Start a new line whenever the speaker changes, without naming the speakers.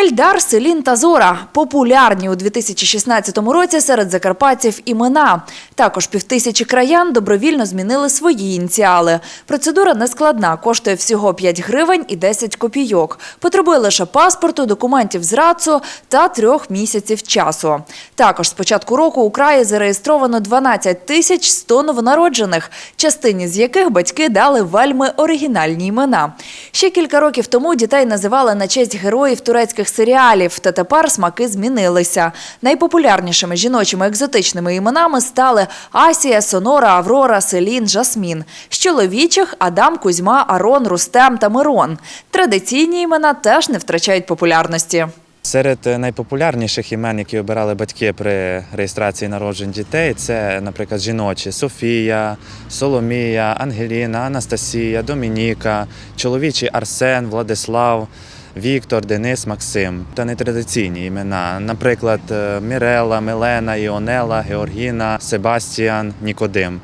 Ельдар, Селін та Зора – популярні у 2016 році серед закарпатців імена. Також півтисячі краян добровільно змінили свої ініціали. Процедура нескладна, коштує всього 5 гривень і 10 копійок. Потребує лише паспорту, документів з РАЦУ та трьох місяців часу. Також з початку року у краї зареєстровано 12 тисяч 100 новонароджених, частині з яких батьки дали вельми оригінальні імена. Ще кілька років тому дітей називали на честь героїв турецьких серіалів, та тепер смаки змінилися. Найпопулярнішими жіночими екзотичними іменами стали Асія, Сонора, Аврора, Селін, Жасмін. З чоловічих – Адам, Кузьма, Арон, Рустем та Мирон. Традиційні імена теж не втрачають популярності.
Серед е, найпопулярніших імен, які обирали батьки при реєстрації народжень дітей, це, наприклад, жіночі Софія, Соломія, Ангеліна, Анастасія, Домініка, чоловічі Арсен, Владислав. Віктор, Денис, Максим та нетрадиційні імена, наприклад, е, Мірела, Мелена, Іонела, Георгіна, Себастіан, Нікодим.